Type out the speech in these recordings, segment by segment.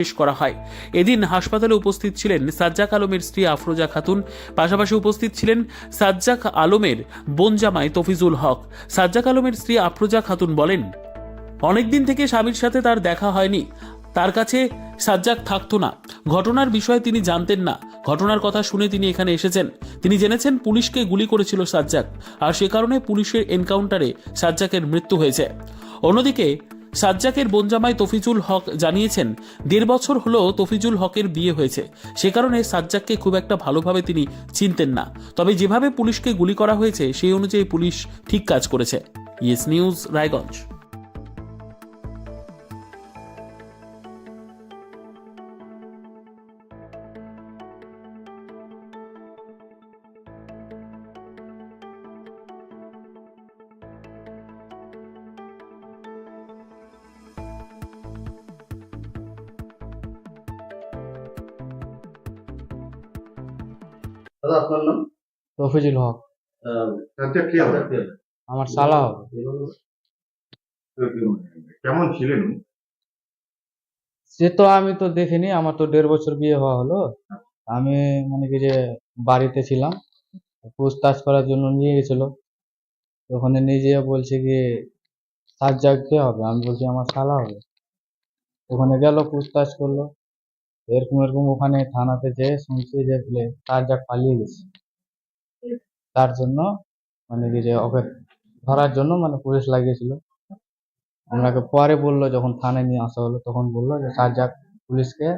শেষ করা হয়। এদিন হাসপাতালে উপস্থিত ছিলেন সাজ্জাক আলমের স্ত্রী আফরোজা খাতুন। পাশাপাশি উপস্থিত ছিলেন সাজ্জাক আলমের বোনজামাই তফিজুল হক। সাজ্জাক আলমের স্ত্রী আফরোজা খাতুন বলেন, অনেকদিন থেকে স্বামীর সাথে তার দেখা হয়নি। তার কাছে সাজ্জাক থাকতো না। ঘটনার বিষয়ে তিনি জানতেন না। ঘটনার কথা শুনে তিনি এখানে এসেছেন। তিনি জেনেছেন পুলিশকে গুলি করেছিল সাজ্জাক। আর সে কারণে পুলিশের এনকাউন্টারে সাজ্জাকের মৃত্যু হয়েছে। অন্যদিকে সাজ্জাকের বোনজামাই তফিজুল হক জানিয়েছেন, দেড় বছর হলো তফিজুল হকের বিয়ে হয়েছে। সে কারণে সাজ্জাককে খুব একটা ভালোভাবে তিনি চিনতেন না। তবে যেভাবে পুলিশকে গুলি করা হয়েছে, সেই অনুযায়ী পুলিশ ঠিক কাজ করেছে। Yes news, Raiganj. দাদা আপনার নাম? রফিজুল হক। কি আমার সালা হবে। কেমন ছিলেন সে তো আমি তো দেখিনি আমার তো দেড় বছর বিয়ে হওয়া হলো। আমি মানে কি যে বাড়িতে ছিলাম পুছতাছ করার জন্য নিয়ে গেছিল। ওখানে নিয়ে যেয়ে বলছে কি সাজ্জাক কে হবে? আমি বলছি আমার শালা হবে। ওখানে গেল পুছতাছ করল। এরকম এরকম ওখানে থানাতে যেয়ে শুনছি যে বলে সাজ্জাক পালিয়ে গেছে তার জন্য মানে কি যে ওকে ধরার জন্য মানে পুলিশ লাগিয়েছিল। আমাকে পরে বলল যখন থানায় নিয়ে আসা হলো তখন বলল যে সাজ্জাক পুলিশকে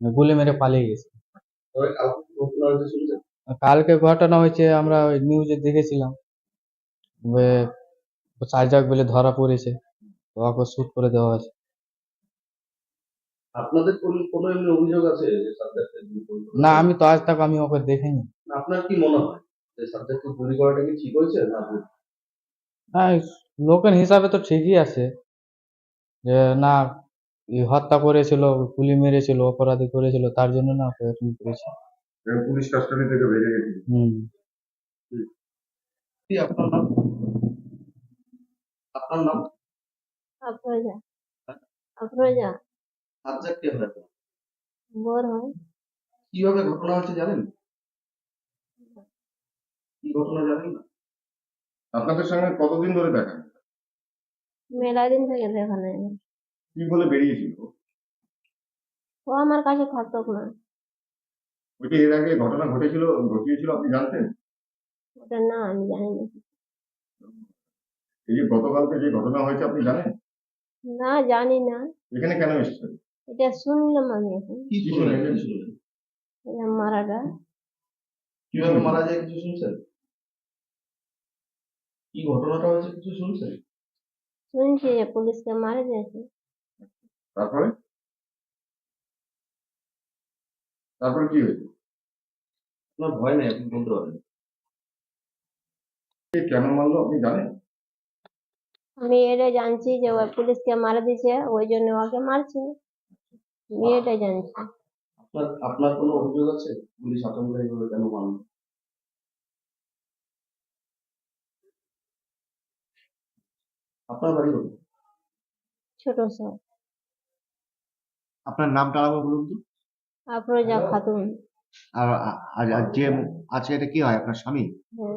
গুলি মেরে পালিয়ে গেছে। কালকে ঘটনা হয়েছে আমরা ওই নিউজে দেখেছিলাম যে সাজ্জাক বলে ধরা পড়েছে তো ওকে শুট করে দেওয়া হয়েছে। আপনাদের কোন কোনো এমনি অভিযোগ আছে যে সাবজেক্টকে না আমি তো আজ তক আমি ওকে দেখিনি। আপনার কি মনে হয় যে সাবজেক্টকে গুলি করাটা কি ঠিক হয়েছে না ভুল? হ্যাঁ লোকের হিসাবে তো ঠিকই আছে যে না হত্যা করেছিল গুলি মেরেছিল অপরাধী করেছিল তার জন্য না প্রয়োজন করেছে। পুলিশ কাস্টমি থেকে বেরিয়ে গেছে। হুম। কি আপনার নাম? আপনার নাম? আফরোজা। সাজ্জাদ কে হয় আপনার? হয়। কীভাবে ঘটনা হচ্ছে জানেন? কি ঘটনা জানেন? না আপনাদের সঙ্গে কতদিন ধরে দেখা? মেলা দিন থেকে দেখা নাই কি বলে বেরিয়েছিল? ও আমার কাছে থাকতো না। ওইটা এর আগে ঘটনা ঘটেছিল ঘটিয়েছিল আপনি জানতেন? ওটা না আমি জানি না এই যে গতকালকে যে ঘটনা হয়েছে আপনি জানেন? না জানি না। এখানে কেন এসেছেন? এটা শুনলাম আমি এখন কি শুনলেন? কি শুনলেন এটা মারাটা কীভাবে মারা যায় কিছু শুনছেন? কি ঘটনাটা হয়েছে কিছু শুনছেন? শুনছি যে পুলিশকে মারা দিয়েছে তারপরে? তারপরে কি হয়েছে? আপনার ভয় নেই আপনি বলতে পারেন। কেন মারলো আপনি জানেন? আমি এটা জানছি যে ওই পুলিশকে মারা দিয়েছে ওই জন্য ওকে মারছে। এটা জানছি আপনার আপনার কোনো অভিযোগ আছে? পুলিশ আতঙ্কে এইভাবে কেন মানলো আপনার বাড়ি কোথায়? ছোট সব আপনার নামটা আবার বলুন তো। আফরোজা খাতুন। আর আ- আর আর যে আজকে এটা কি হয়? আপনার স্বামী? হ্যাঁ।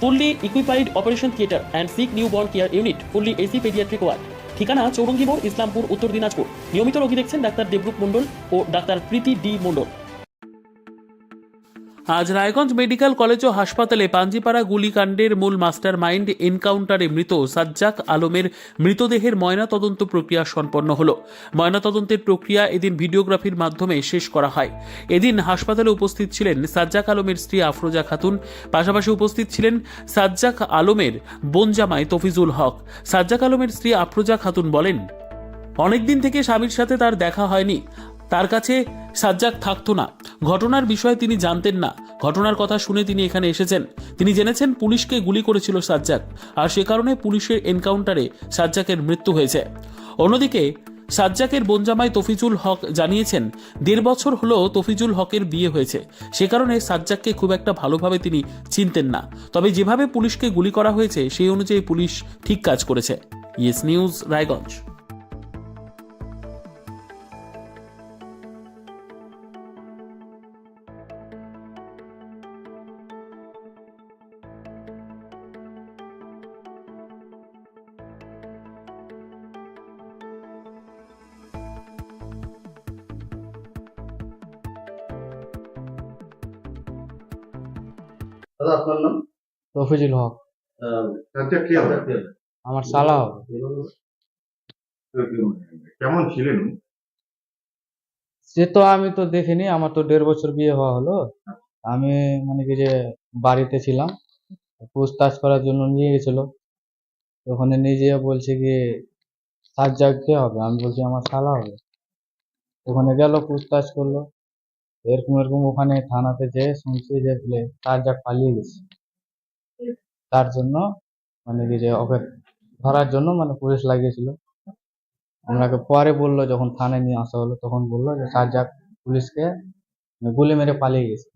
fully equipped operation theatre and sick newborn care unit fully AC paediatric ward ঠিকানা চৌরঙ্গি মোড়, ইসলামপুর, উত্তর দিনাজপুর। নিয়মিত রোগী দেখছেন ডাক্তার দেবরূপ মণ্ডল ও ডাক্তার প্রীতি ডি মণ্ডল। আজ রায়গঞ্জ মেডিকেল কলেজ ও হাসপাতালে পাঞ্জিপাড়া গুলিকাণ্ডের মূল মাস্টার মাইন্ড এনকাউন্টারে মৃত সাজ্জাক আলমের মৃতদেহের ময়নাতদন্ত প্রক্রিয়া সম্পন্ন হলো। ময়নাতদন্তের প্রক্রিয়া এদিন ভিডিওগ্রাফির মাধ্যমে শেষ করা হয়। এদিন হাসপাতালে উপস্থিত ছিলেন সাজ্জাক আলমের স্ত্রী আফরোজা খাতুন। পাশাপাশি উপস্থিত ছিলেন সাজ্জাক আলমের বোনজামাই তফিজুল হক। সাজ্জাক আলমের স্ত্রী আফরোজা খাতুন বলেন, অনেকদিন থেকে স্বামীর সাথে তার দেখা হয়নি। তার কাছে সাজ্জাক থাকতো না। ঘটনার বিষয়ে তিনি জানতেন না। ঘটনার কথা শুনে তিনি এখানে এসেছেন। তিনি জেনেছেন পুলিশকে গুলি করেছিল সাজ্জাক, আর সে কারণে পুলিশের এনকাউন্টারে সাজ্জাকের মৃত্যু হয়েছে। অন্যদিকে, সাজ্জাকের বনজামাই তফিজুল হক জানিয়েছেন, দেড় বছর হলো তফিজুল হকের বিয়ে হয়েছে। সে কারণে সাজ্জাককে খুব একটা ভালোভাবে তিনি চিনতেন না। তবে যেভাবে পুলিশকে গুলি করা হয়েছে, সেই অনুযায়ী পুলিশ ঠিক কাজ করেছে। Yes news, Raiganj. দাদা আপনার নাম? তফিজুল হক। কি হবে আমার শালা হবে কেমন ছিলেন? সে তো আমি তো দেখিনি আমার তো দেড় বছর বিয়ে হওয়া হলো। আমি মানে কি যে বাড়িতে ছিলাম পুছতাছ করার জন্য নিয়ে গেছিল। ওখানে নিয়ে যেয়ে বলছে কি সাজ্জাক কে হবে আমি বলছি আমার শালা হবে। ওখানে গেল পুছতাছ করল। এরকম এরকম ওখানে থানাতে যেয়ে শুনছি যে বলে সাজ্জাক পালিয়ে গেছে, তার জন্য মানে কি যে ওকে ধরার জন্য মানে পুলিশ লাগিয়েছিল। আমাকে পরে বলল, যখন থানায় নিয়ে আসা হলো, তখন বলল যে সাজ্জাক পুলিশকে গুলি মেরে পালিয়ে গেছে।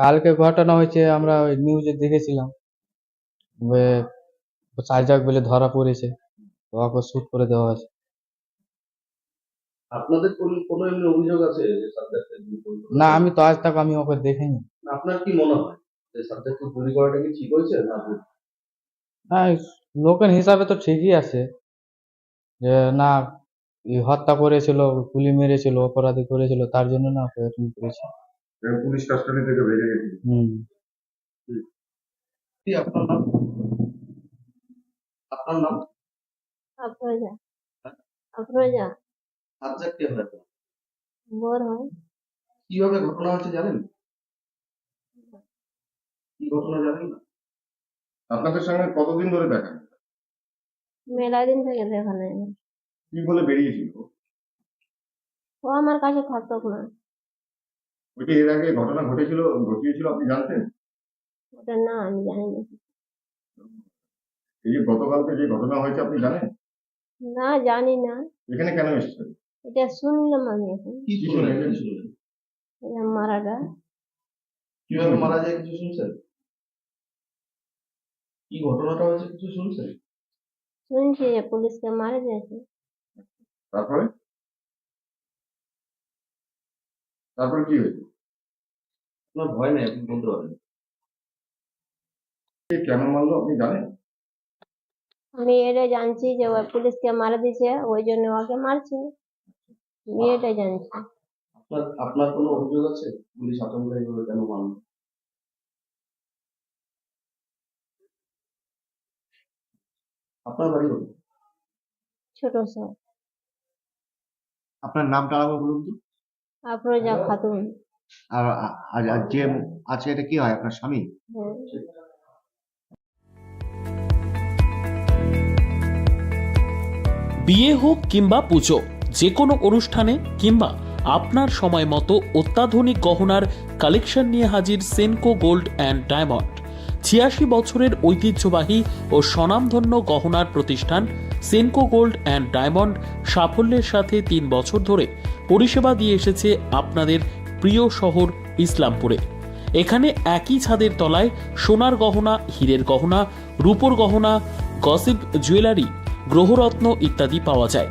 কালকে ঘটনা হয়েছে, আমরা ওই নিউজে দেখেছিলাম যে সাজ্জাক বলে ধরা পড়েছে ওকে শ্যুট করে দেওয়া হয়েছে। আপনাদের কোন কোনো এমনি অভিযোগ আছে যে সাবজেক্টে গুলি করল? না আমি তো আজ তাক আমি ওকে দেখিনি। আপনার কি মনে হয় যে সাবজেক্টকে গুলি করাটা কি ঠিক হয়েছে না ভুল? হ্যাঁ লোকের হিসাবে তো ঠিকই আছে যে না হত্যা করেছিল গুলি মেরেছিল অপরাধী করেছিল তার জন্য না ওকে এরকম করেছে। পুলিশ কাস্টাডি থেকে বেরিয়ে গেছে। হুম। কি আপনার নাম? আপনার নাম? আফরোজা। আফরোজা। বোর হয়। কীভাবে ঘটনা হচ্ছে জানেন? কি ঘটনা জানেন না? আপনাদের সঙ্গে কতদিন ধরে দেখা? মেলা দিন থেকে দেখা নেই কি বলে বেরিয়েছিল? ও আমার কাছে থাকতো না। ওইটা এর আগে ঘটনা ঘটেছিল ঘটিয়েছিল আপনি জানতেন? ওটা না আমি জানি না এই যে গতকালকে যে ঘটনা হয়েছে আপনি জানেন? না জানি না। এখানে কেন এসেছেন? এটা শুনলাম আমি এখন কি কি শুনলেন শুনলেন? কি শুনলেন এটা মারাটা কীভাবে মারা যায় কিছু শুনছেন? কি ঘটনাটা হয়েছে কিছু শুনছেন? শুনছি যে পুলিশকে মারা দিয়েছে তারপরে? তারপরে কি হয়েছে? আপনার ভয় নেই আপনি বলতে পারেন। কেন মারলো আপনি জানেন? আমি এটা জানছি যে ওই পুলিশকে মারা দিয়েছে ওই জন্য ওকে মারছে। আমি এটা জানছি। আপনার আপনার কোনো অভিযোগ আছে? পুলিশ আতঙ্কে এইভাবে কেন মারলো আপনার বাড়ি কোথায়? ছোট স্যার। আপনার নামটা আবার বলুন তো। আফরোজা খাতুন। আর আর যে আজকে এটা কি হয় আপনার স্বামী? হ্যাঁ। বিয়ে হোক কিংবা পুজো যে কোনো অনুষ্ঠানে কিংবা আপনার সময় মতো অত্যাধুনিক গহনার কালেকশন নিয়ে হাজির সেনকো গোল্ড অ্যান্ড ডায়মন্ড। ছিয়াশি বছরের ঐতিহ্যবাহী ও স্বনামধন্য গহনার প্রতিষ্ঠান সেনকো গোল্ড অ্যান্ড ডায়মন্ড সাফল্যের সাথে তিন বছর ধরে পরিষেবা দিয়ে এসেছে আপনাদের প্রিয় শহর ইসলামপুরে। এখানে একই ছাদের তলায় সোনার গহনা, হীরের গহনা, রূপোর গহনা, গসিপ জুয়েলারি, গ্রহরত্ন ইত্যাদি পাওয়া যায়।